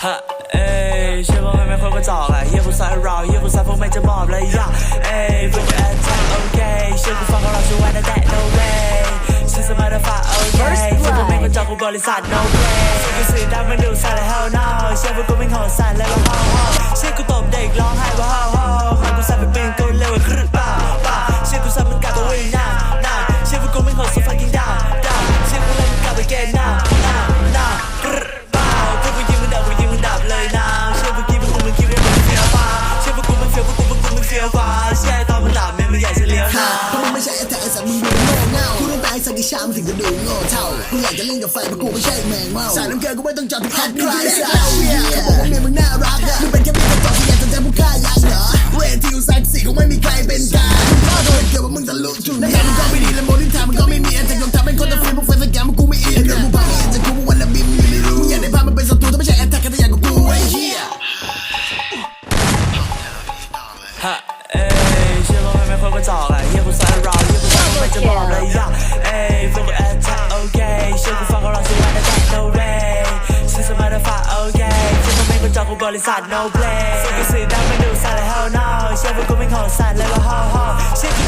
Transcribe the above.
เอ้ยเชื่อว่ามันไม่ค่อยก็จอกอะเฮียผู้ชายเราเฮียผู้ชายพวกไม่จะบอบเลยย่าเอ้ยพวกจะแอดแท็กโอเคเชื่อกูฟังก็เราช่วยไว้นะแต่ no way ฉันสมายเราฝากโอเคเชื่อพวกแม่งกรจอกกูบริษัท no way เชื่อกูสื่อดังมันดูส่ยและ hell no เชื่อพวกกูไม่งโหดสัตว์และเราห้องห้องเชื่อกู ชามถึงจะดูโง่เท่ากูอยากจะเล่นกับไฟเพราะกูไม่ใช่แมงเม่าสายน้ำเกลือกูไม่ต้องจอดทุกคันใครสาวเขาบอกว่าเมียมึงน่ารักอะมึงเป็นแค่เมียกระจอกที่อยากจะแจมผู้กล้ายังเหรอเวทีอุตสาหกรรมคงไม่มีใครเป็นกลางมึงพลาดโดนเกี่ยวว่ามึงทะลุจุดในงานมึงก็ไม่ดีและโมนิทามึงก็ไม่มีอันจะยอมทำเป็นคนตะฟิล์มพวกเฟซแกรมมึงกูไม่อินเรื่องมึงพาไม่อินจะกูมึงวันละบิมมึงไม่รู้มึงอยากได้ภาพมันเป็นศัตรูถ้าไม่ใช่แอตแทกกันแต่อย่างกับกูไอ้เหี้ยฮะเอ้ยเชื่อว่าไม่คนกระจอกอะเฮียกูสายเราเฮียกูฟังไม่จะบอกเลย กูบริษัท no play เชื่อกูสื่อดังมันดูสั่เลย hell no เชื่อพวกกูไม่งโหดสั่นเลยว่า ho ho เชื่อกูตบเด็กร้องไห้ว่า ho ho หาก